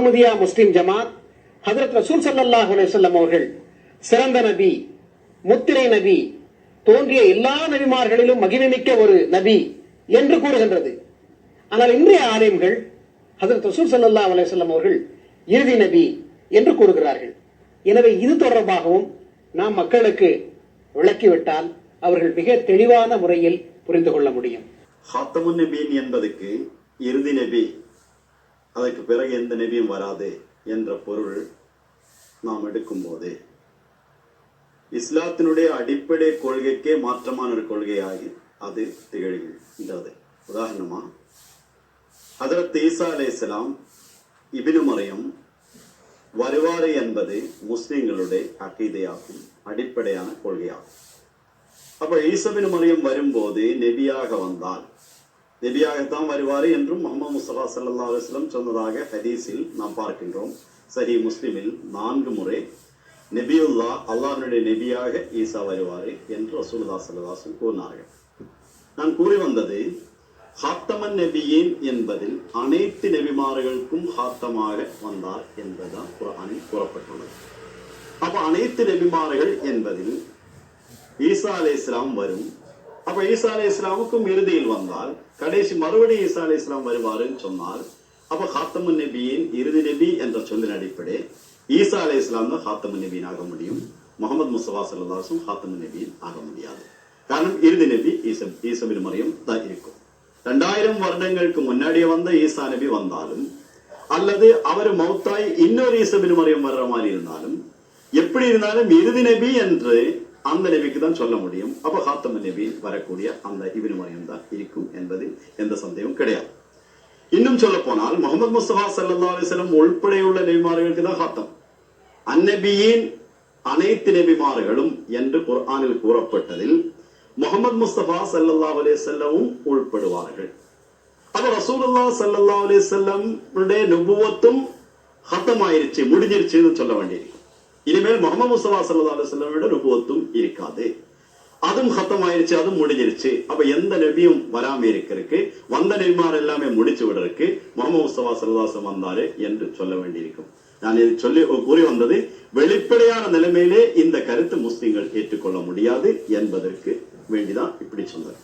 அகமதியா முஸ்லிம் ஜமாத் ஹதரத் ரசூல் சல்லாஹ் அலைஹி அவர்கள் சிறந்த நபி முத்திரை நபி தோன்றிய எல்லா நபிமார்களிலும் மகிமைமிக்க ஒரு நபி என்று கூறுகின்றது. ஆனால் இன்றைய ஆலயங்கள் ஹதரத் ரசூல் சல்லா அலைஹி அவர்கள் இறுதி நபி என்று கூறுகிறார்கள். எனவே இது தொடர்பாகவும் நாம் மக்களுக்கு விளக்கிவிட்டால் அவர்கள் மிக தெளிவான முறையில் புரிந்து கொள்ள முடியும். ஹாத்தமுன் நபியின் என்பதுக்கு இறுதி நபி அதற்கு பிறகு எந்த நபியும் வராது என்ற பொருள் நாம் எடுக்கும்போது. இஸ்லாத்தினுடைய அடிப்படை கொள்கைக்கே மாற்றமான ஒரு கொள்கையாகி அது திகழ்கின்றது. உதாரணமா ஹதரத் ஈசா அலைஹிஸ்ஸலாம் இபினு மரியம் வருவாரு என்பது முஸ்லிம்களுடைய அகீதையாகும் அடிப்படையான கொள்கையாகும். அப்ப ஈசபின் மறையும் வரும்போது நெபியாக வந்தால் நெபியாகத்தான் வருவார் என்றும் முகமது முஸ்தபா சல்லா அலுவலம் சொன்னதாக ஹதீஸில் நாம் பார்க்கின்றோம். சரி முஸ்லிமில் நான்கு முறை நெபியுல்லா அல்லாஹனுடைய நெபியாக ஈசா வருவார் என்று ரசூல்லா சல்லாசன் கூறினார்கள். நான் கூறி வந்தது ஹாத்தமன் நபியேன் என்பதில் அனைத்து நபிமார்களுக்கும் ஹாத்தமாக வந்தார் என்பதுதான் குரானில் கூறப்பட்டுள்ளது. அப்ப அனைத்து நபிமார்கள் என்பதில் ஈசா அலை இஸ்லாம் வரும் அப்ப ஈசா அலி இஸ்லாமுக்கும் இறுதியில் வந்தால் கடைசி மறுபடியும் ஈசா அலி இஸ்லாம் வருவாருன்னு சொன்னால் அப்ப ஹாத்தமு நபியின் இறுதி நபி என்ற சொல்லின் அடிப்படை ஈசா அலி இஸ்லாம் தான் ஹாத்தமு நபியின் ஆக முடியும். முகமது முசவா சல்லாசும் ஹாத்தமு நபியின் ஆக முடியாது. காரணம் இறுதி நபி ஈசம் ஈசபின் மறையும் தான் இருக்கும். ரெண்டாயிரம் வருடங்களுக்கு முன்னாடியே வந்த ஈசா நபி வந்தாலும் அல்லது அவர் மௌத்தாய் இன்னொரு ஈசபின் மறையும் வர்ற மாதிரி இருந்தாலும் எப்படி இருந்தாலும் இறுதி நபி என்று அந்த நபிக்கு தான் சொல்ல முடியும் அப்ப ஹாத்தம நபி வரக்கூடிய அந்த இபின் மரியம் தான் இருக்கும் என்பதில் எந்த சந்தேகம் கிடையாது இன்னும் சொல்ல போனால் முகமது முஸ்தபா சல்லா அலிஸ்லம் உள்படையுள்ள நபிமார்களுக்கு தான் ஹாத்தம் அந்நபியின் அனைத்து நபிமார்களும் என்று குர்ஆனில் கூறப்பட்டதில் முகமது முஸ்தபா சல்லல்லா அலே செல்லவும் உள்படுவார்கள் அப்ப ரசூலுல்லா சல்லல்லா அலே செல்லம் நுபுவத்தும் ஹத்தமாயிருச்சு முடிஞ்சிருச்சுன்னு சொல்ல வேண்டியிருக்கு இனிமேல் முகமது முஸ்தபா சல்லா அலே நுபுவத்தும் இருக்காது. அதுவும் ஹத்தம் ஆயிருச்சு அதுவும் முடிஞ்சிருச்சு. அப்ப எந்த நபியும் வராம இருக்கிறதுக்கு வந்த நபிமார் எல்லாமே முடிச்சு விடுறதுக்கு முகமது முஸ்தபா சல்லாசம் வந்தாரு என்று சொல்ல வேண்டியிருக்கும். நான் இது சொல்லி கூறி வந்தது வெளிப்படையான நிலைமையிலே இந்த கருத்து முஸ்லிம்கள் ஏற்றுக்கொள்ள முடியாது என்பதற்கு வேண்டிதான் இப்படி சொன்னார்